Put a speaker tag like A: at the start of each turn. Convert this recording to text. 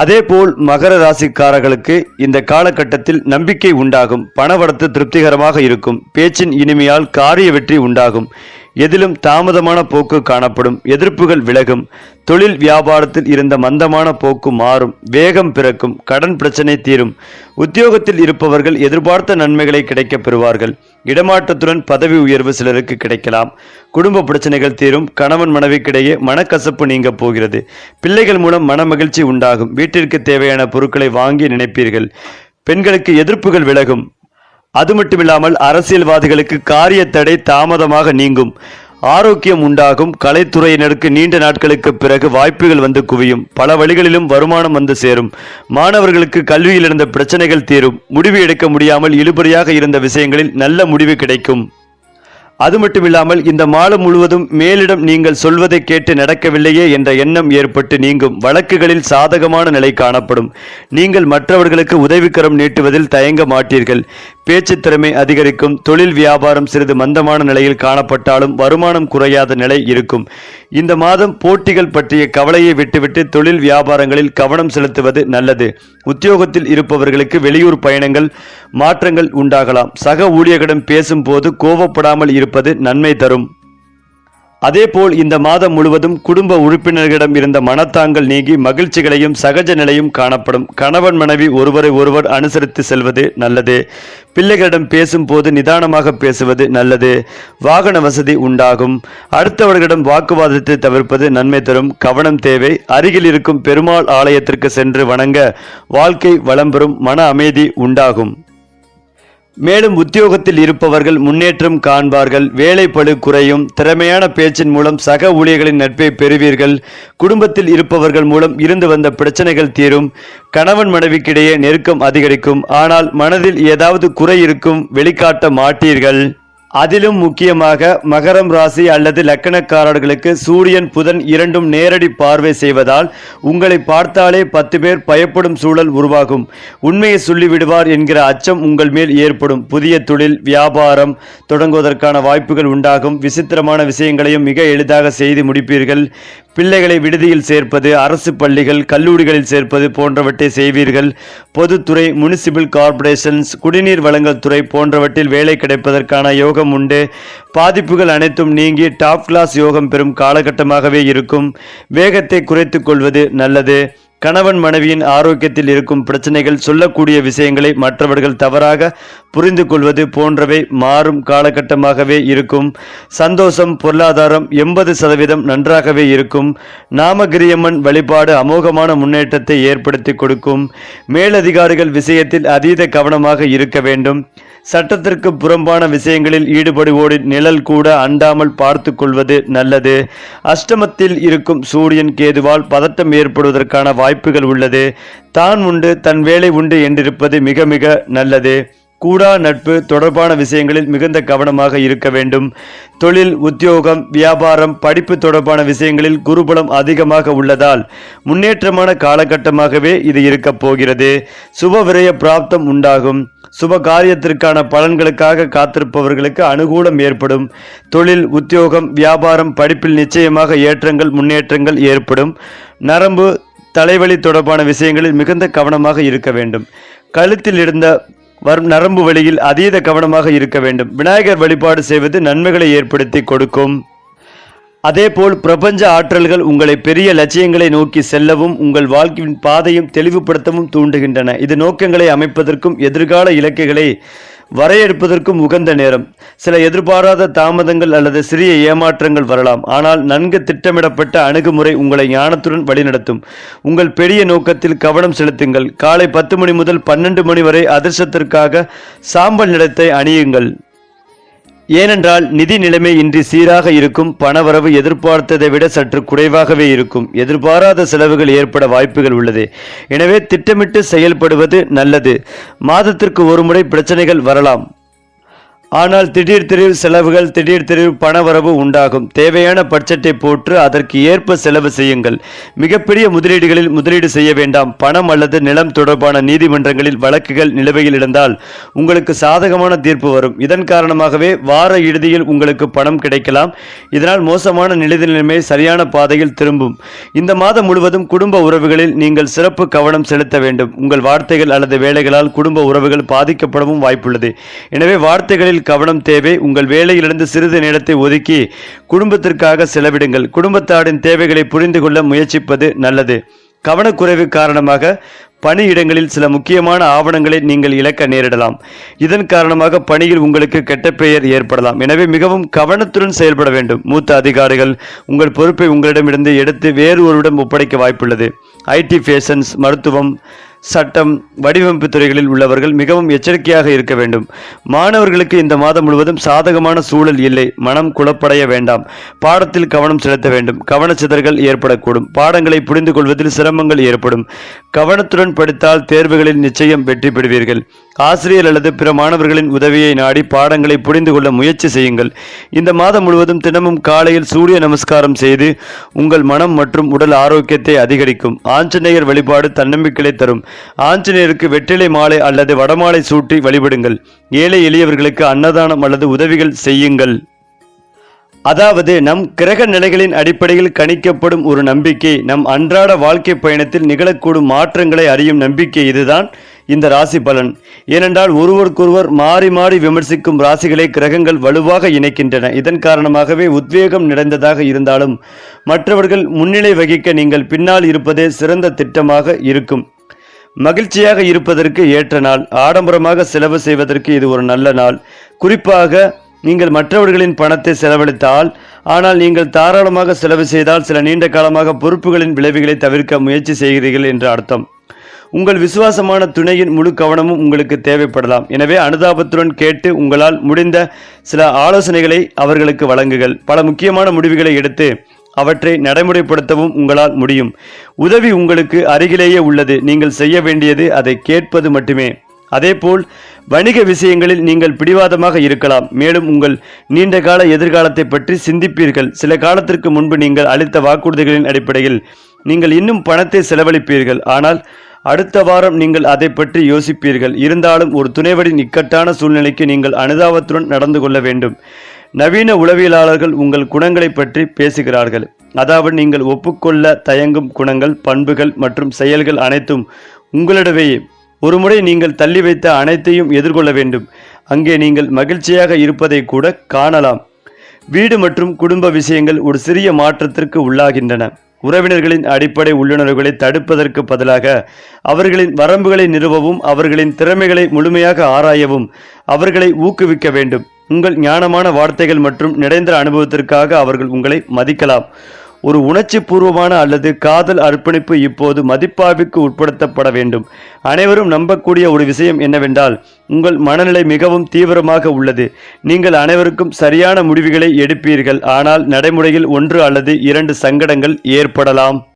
A: அதேபோல் மகர ராசிக்காரர்களுக்கு இந்த காலகட்டத்தில் நம்பிக்கை உண்டாகும் பணவரத்து திருப்திகரமாக இருக்கும் பேச்சின் இனிமையால் காரிய வெற்றி உண்டாகும். எதிலும் தாமதமான போக்கு காணப்படும். எதிர்ப்புகள் விலகும். தொழில் வியாபாரத்தில் இருந்த மந்தமான போக்கு மாறும். வேகம் பிறக்கும். கடன் பிரச்சனை தீரும். உத்தியோகத்தில் இருப்பவர்கள் எதிர்பார்த்த நன்மைகளை கிடைக்கப் பெறுவார்கள். இடமாற்றத்துடன் பதவி உயர்வு சிலருக்கு கிடைக்கலாம். குடும்ப பிரச்சனைகள் தீரும். கணவன் மனைவிக்கிடையே மனக்கசப்பு நீங்க போகிறது. பிள்ளைகள் மூலம் மனமகிழ்ச்சி உண்டாகும். வீட்டிற்கு தேவையான பொருட்களை வாங்கி நினைப்பீர்கள். பெண்களுக்கு எதிர்ப்புகள் விலகும். அது மட்டுமில்லாமல் அரசியல்வாதிகளுக்கு காரிய தடை தாமதமாக நீங்கும். ஆரோக்கியம் உண்டாகும். கலைத்துறையினருக்கு நீண்ட நாட்களுக்கு பிறகு வாய்ப்புகள் வந்து குவியும். பல வழிகளிலும் வருமானம் வந்து சேரும். மாணவர்களுக்கு கல்வியில் இருந்த பிரச்சனைகள் தீரும். முடிவு எடுக்க முடியாமல் இழுபறியாக இருந்த விஷயங்களில் நல்ல முடிவு கிடைக்கும். அது மட்டுமில்லாமல் இந்த மாதம் முழுவதும் மேலிடம் நீங்கள் சொல்வதை கேட்டு நடக்கவில்லையே என்ற எண்ணம் ஏற்பட்டு நீங்கும். வழக்குகளில் சாதகமான நிலை காணப்படும். நீங்கள் மற்றவர்களுக்கு உதவிக்கரம் நீட்டுவதில் தயங்க மாட்டீர்கள். பேச்சு திறமை அதிகரிக்கும் தொழில் வியாபாரம் சிறிது மந்தமான நிலையில் காணப்பட்டாலும் வருமானம் குறையாத நிலை இருக்கும். இந்த மாதம் போட்டிகள் பற்றிய கவலையை விட்டுவிட்டு தொழில் வியாபாரங்களில் கவனம் செலுத்துவது நல்லது. உத்தியோகத்தில் இருப்பவர்களுக்கு வெளியூர் பயணங்கள் மாற்றங்கள் உண்டாகலாம். சக ஊழியர்களிடம் பேசும்போது கோவப்படாமல் இருப்பது நன்மை தரும். அதேபோல் இந்த மாதம் முழுவதும் குடும்ப உறுப்பினர்களிடம் இருந்த மனத்தாங்கல் நீங்கி மகிழ்ச்சிகளையும் சகஜ நிலையும் காணப்படும். கணவன் மனைவி ஒருவரை ஒருவர் அனுசரித்து செல்வது நல்லது. பிள்ளைகளிடம் பேசும்போது நிதானமாக பேசுவது நல்லது. வாகன வசதி உண்டாகும். அடுத்தவர்களிடம் வாக்குவாதத்தை தவிர்ப்பது நன்மை தரும். கவனம் தேவை. அருகில் இருக்கும் பெருமாள் ஆலயத்திற்கு சென்று வணங்க வாழ்க்கை வளம் பெறும் மன அமைதி உண்டாகும். மேலும் உத்தியோகத்தில் இருப்பவர்கள் முன்னேற்றம் காண்பார்கள். வேலைப்பளு குறையும். திறமையான பேச்சின் மூலம் சக ஊழியர்களின் நட்பை பெறுவீர்கள். குடும்பத்தில் இருப்பவர்கள் மூலம் இருந்து வந்த பிரச்சனைகள் தீரும். கணவன் மனைவிக்கிடையே நெருக்கம் அதிகரிக்கும். ஆனால் மனதில் ஏதாவது குறை இருக்கும். வெளிக்காட்ட மாட்டீர்கள். அதிலும் முக்கியமாக மகரம் ராசி அல்லது லக்கணக்காரர்களுக்கு சூரியன் புதன் இரண்டும் நேரடி பார்வை செய்வதால் உங்களை பார்த்தாலே பத்து பேர் பயப்படும் சூழல் உருவாகும். உண்மையை சொல்லிவிடுவார் என்கிற அச்சம் உங்கள் மேல் ஏற்படும். புதிய தொழில் வியாபாரம் தொடங்குவதற்கான வாய்ப்புகள் உண்டாகும். விசித்திரமான விஷயங்களையும் மிக எளிதாக செய்து முடிப்பீர்கள். பிள்ளைகளை விடுதியில் சேர்ப்பது அரசு பள்ளிகள் கல்லூரிகளில் சேர்ப்பது போன்றவற்றை செய்வீர்கள். பொதுத்துறை முனிசிபல் கார்ப்பரேஷன்ஸ் குடிநீர் வழங்கல் துறை போன்றவற்றில் வேலை கிடைப்பதற்கான யோகம் உண்டு. பாதிப்புகள் அனைத்தும் நீங்கி டாப் கிளாஸ் யோகம் பெறும் காலகட்டமாகவே இருக்கும். வேகத்தை குறைத்து கொள்வது நல்லது. கணவன் மனைவியின் ஆரோக்கியத்தில் இருக்கும் பிரச்சனைகள் சொல்லக்கூடிய விஷயங்களை மற்றவர்கள் தவறாக புரிந்து கொள்வது போன்றவை மாறும் காலகட்டமாகவே இருக்கும். சந்தோஷம் பொருளாதாரம் எண்பது சதவீதம் நன்றாகவே இருக்கும். நாமகிரியம்மன் வழிபாடு அமோகமான முன்னேற்றத்தை ஏற்படுத்தி கொடுக்கும். மேலதிகாரிகள் விஷயத்தில் அதீத கவனமாக இருக்க வேண்டும். சட்டத்திற்கு புறம்பான விஷயங்களில் ஈடுபடுவோடு நிழல் கூட அண்டாமல் பார்த்து கொள்வது நல்லது. அஷ்டமத்தில் இருக்கும் சூரியன் கேதுவால் பதட்டம் ஏற்படுவதற்கான வாய்ப்புகள் உள்ளது. தான் உண்டு தன் வேலை உண்டு என்றிருப்பது மிக மிக நல்லது. கூடா நட்பு தொடர்பான விஷயங்களில் மிகுந்த கவனமாக இருக்க வேண்டும். தொழில் உத்தியோகம் வியாபாரம் படிப்பு தொடர்பான விஷயங்களில் குருபலம் அதிகமாக உள்ளதால் முன்னேற்றமான காலகட்டமாகவே இது இருக்கப் போகிறது. சுப விரய பிராப்தம் உண்டாகும். சுப காரியத்திற்கான பலன்களுக்காக காத்திருப்பவர்களுக்கு அனுகூலம் ஏற்படும். தொழில் உத்தியோகம் வியாபாரம் படிப்பில் நிச்சயமாக ஏற்றங்கள் முன்னேற்றங்கள் ஏற்படும். நரம்பு தலைவலி தொடர்பான விஷயங்களில் மிகுந்த கவனமாக இருக்க வேண்டும். கழுத்தில் இருந்த வரும் நரம்பு வழியில் அதீத கவனமாக இருக்க வேண்டும். விநாயகர் வழிபாடு செய்வது நன்மைகளை ஏற்படுத்தி கொடுக்கும். அதேபோல் பிரபஞ்ச ஆற்றல்கள் உங்களை பெரிய லட்சியங்களை நோக்கி செல்லவும் உங்கள் வாழ்க்கையின் பாதையும் தெளிவுபடுத்தவும் தூண்டுகின்றன. இது நோக்கங்களை அமைப்பதற்கும் எதிர்கால இலக்குகளை வரையெடுப்பதற்கும் உகந்த நேரம். சில எதிர்பாராத தாமதங்கள் அல்லது சிறிய ஏமாற்றங்கள் வரலாம். ஆனால் நன்கு திட்டமிடப்பட்ட அணுகுமுறை உங்களை ஞானத்துடன் வழிநடத்தும். உங்கள் பெரிய நோக்கத்தில் கவனம் செலுத்துங்கள். காலை பத்து மணி முதல் பன்னெண்டு மணி வரை அதிர்ஷ்டத்திற்காக சாம்பல் நிறத்தை அணியுங்கள். ஏனென்றால் நிதி நிலைமை இன்றி சீராக இருக்கும் பணவரவு எதிர்பார்த்ததை விட சற்று குறைவாகவே இருக்கும். எதிர்பாராத செலவுகள் ஏற்பட வாய்ப்புகள் உள்ளது. எனவே திட்டமிட்டு செயல்படுவது நல்லது. மாதத்திற்கு ஒருமுறை பிரச்சனைகள் வரலாம். ஆனால் திடீர் திடீர் செலவுகள் திடீர் பண பணவரவு உண்டாகும். தேவையான பட்ஜெட்டை போற்று அதற்கு ஏற்ப செலவு செய்யுங்கள். மிகப்பெரிய முதலீடுகளில் முதலீடு செய்ய வேண்டாம். பணம் அல்லது நிலம் தொடர்பான நீதிமன்றங்களில் வழக்குகள் நிலுவையில் இருந்தால் உங்களுக்கு சாதகமான தீர்ப்பு வரும். இதன் காரணமாகவே வார இறுதியில் உங்களுக்கு பணம் கிடைக்கலாம். இதனால் மோசமான நிலை நிலைமை சரியான பாதையில் திரும்பும். இந்த மாதம் முழுவதும் குடும்ப உறவுகளில் நீங்கள் சிறப்பு கவனம் செலுத்த வேண்டும். உங்கள் வார்த்தைகள் அல்லது வேலைகளால் குடும்ப உறவுகள் பாதிக்கப்படவும் வாய்ப்புள்ளது. எனவே வார்த்தைகளில் கவனம் தேவை. உங்கள் வேலையிலிருந்து சிறிது நேரத்தை ஒதுக்கி குடும்பத்திற்காக செலவிடுங்கள். குடும்பத்தாரின் தேவைகளை புரிந்து கொள்ள முயற்சிப்பது நல்லது. கவனக்குறைவு காரணமாக பணியிடங்களில் சில முக்கியமான ஆவணங்களை நீங்கள் இழக்க நேரிடலாம். இதன் காரணமாக பணியில் உங்களுக்கு கெட்ட பெயர் ஏற்படலாம். எனவே மிகவும் கவனத்துடன் செயல்பட வேண்டும். மூத்த அதிகாரிகள் உங்கள் பொறுப்பை உங்களிடமிருந்து எடுத்து வேறு ஒருவரிடம் ஒப்படைக்க வாய்ப்புள்ளது. ஐடி ஃபேஷன்ஸ் மருத்துவம் சட்டம் வடிவமைப்பு துறைகளில் உள்ளவர்கள் மிகவும் எச்சரிக்கையாக இருக்க வேண்டும். மாணவர்களுக்கு இந்த மாதம் முழுவதும் சாதகமான சூழல் இல்லை. மனம் குழப்படைய வேண்டாம். பாடத்தில் கவனம் செலுத்த வேண்டும். கவனச்சிதறல்கள் ஏற்படக்கூடும். பாடங்களை புரிந்து கொள்வதில் சிரமங்கள் ஏற்படும். கவனத்துடன் படித்தால் தேர்வுகளில் நிச்சயம் வெற்றி பெறுவீர்கள். ஆசிரியர் அல்லது பிற மாணவர்களின் உதவியை நாடி பாடங்களை புரிந்து கொள்ள முயற்சி செய்யுங்கள். இந்த மாதம் முழுவதும் தினமும் காலையில் சூரிய நமஸ்காரம் செய்து உங்கள் மனம் மற்றும் உடல் ஆரோக்கியத்தை அதிகரிக்கும். ஆஞ்சநேயர் வழிபாடு தன்னம்பிக்கையை தரும். ஆஞ்சநேயருக்கு வெற்றிலை மாலை அல்லது வடமாலை சூட்டி வழிபடுங்கள். ஏழை எளியவர்களுக்கு அன்னதானம் அல்லது உதவிகள் செய்யுங்கள். அதாவது நம் கிரக நிலைகளின் அடிப்படையில் கணிக்கப்படும் ஒரு நம்பிக்கை நம் அன்றாட வாழ்க்கை பயணத்தில் நிகழக்கூடும் மாற்றங்களை அறியும் நம்பிக்கை இதுதான் இந்த ராசி பலன். ஏனென்றால் ஒருவருக்கொருவர் மாறி மாறி விமர்சிக்கும் ராசிகளை கிரகங்கள் வலுவாக இணைக்கின்றன. இதன் காரணமாகவே உத்வேகம் நிறைந்ததாக இருந்தாலும் மற்றவர்கள் முன்னிலை வகிக்க நீங்கள் பின்னால் இருப்பதே சிறந்த திட்டமாக இருக்கும். மகிழ்ச்சியாக இருப்பதற்கு ஏற்ற நாள் ஆடம்பரமாக செலவு செய்வதற்கு இது ஒரு நல்ல நாள். குறிப்பாக நீங்கள் மற்றவர்களின் பணத்தை செலவழித்தால் ஆனால் நீங்கள் தாராளமாக செலவு செய்தால் சில நீண்ட காலமாக பொறுப்புகளின் விளைவுகளை தவிர்க்க முயற்சி செய்கிறீர்கள் என்று அர்த்தம். உங்கள் விசுவாசமான துணையின் முழு கவனமும் உங்களுக்கு தேவைப்படலாம். எனவே அனுதாபத்துடன் கேட்டு உங்களால் முடிந்த சில ஆலோசனைகளை அவர்களுக்கு வழங்குங்கள். பல முக்கியமான முடிவுகளை எடுத்து அவற்றை நடைமுறைப்படுத்தவும் உங்களால் முடியும். உதவி உங்களுக்கு அருகிலேயே உள்ளது. நீங்கள் செய்ய வேண்டியது அதை கேட்பது மட்டுமே. அதேபோல் வணிக விஷயங்களில் நீங்கள் பிடிவாதமாக இருக்கலாம். மேலும் உங்கள் நீண்ட கால எதிர்காலத்தை பற்றி சிந்திப்பீர்கள். சில காலத்திற்கு முன்பு நீங்கள் அளித்த வாக்குறுதிகளின் அடிப்படையில் நீங்கள் இன்னும் பணத்தை செலவழிப்பீர்கள். ஆனால் அடுத்த வாரம் நீங்கள் அதை பற்றி யோசிப்பீர்கள். இருந்தாலும் ஒரு துணைவரின் இக்கட்டான சூழ்நிலைக்கு நீங்கள் அனுதாபத்துடன் நடந்து கொள்ள வேண்டும். நவீன உளவியலாளர்கள் உங்கள் குணங்களை பற்றி பேசுகிறார்கள். அதாவது நீங்கள் ஒப்புக்கொள்ள தயங்கும் குணங்கள் பண்புகள் மற்றும் செயல்கள் அனைத்தும் உங்களிடவே. ஒருமுறை நீங்கள் தள்ளி வைத்த அனைத்தையும் எதிர்கொள்ள வேண்டும். அங்கே நீங்கள் மகிழ்ச்சியாக இருப்பதை கூட காணலாம். வீடு மற்றும் குடும்ப விஷயங்கள் ஒரு சிறிய மாற்றத்திற்கு உள்ளாகின்றன. உறவினர்களின் அடிப்படை உள்ளுணர்வுகளை தடுப்பதற்கு பதிலாக அவர்களின் வரம்புகளை நிறுவவும் அவர்களின் திறமைகளை முழுமையாக ஆராயவும் அவர்களை ஊக்குவிக்க வேண்டும். உங்கள் ஞானமான வார்த்தைகள் மற்றும் நிறைந்த அனுபவத்திற்காக அவர்கள் உங்களை மதிக்கலாம். ஒரு உணர்ச்சி பூர்வமான அல்லது காதல் அர்ப்பணிப்பு இப்போது மதிப்பாய்வுக்கு உட்படுத்தப்பட வேண்டும். அனைவரும் நம்பக்கூடிய ஒரு விஷயம் என்னவென்றால் உங்கள் மனநிலை மிகவும் தீவிரமாக உள்ளது. நீங்கள் அனைவருக்கும் சரியான முடிவுகளை எடுப்பீர்கள். ஆனால் நடைமுறையில் ஒன்று அல்லது இரண்டு சங்கடங்கள் ஏற்படலாம்.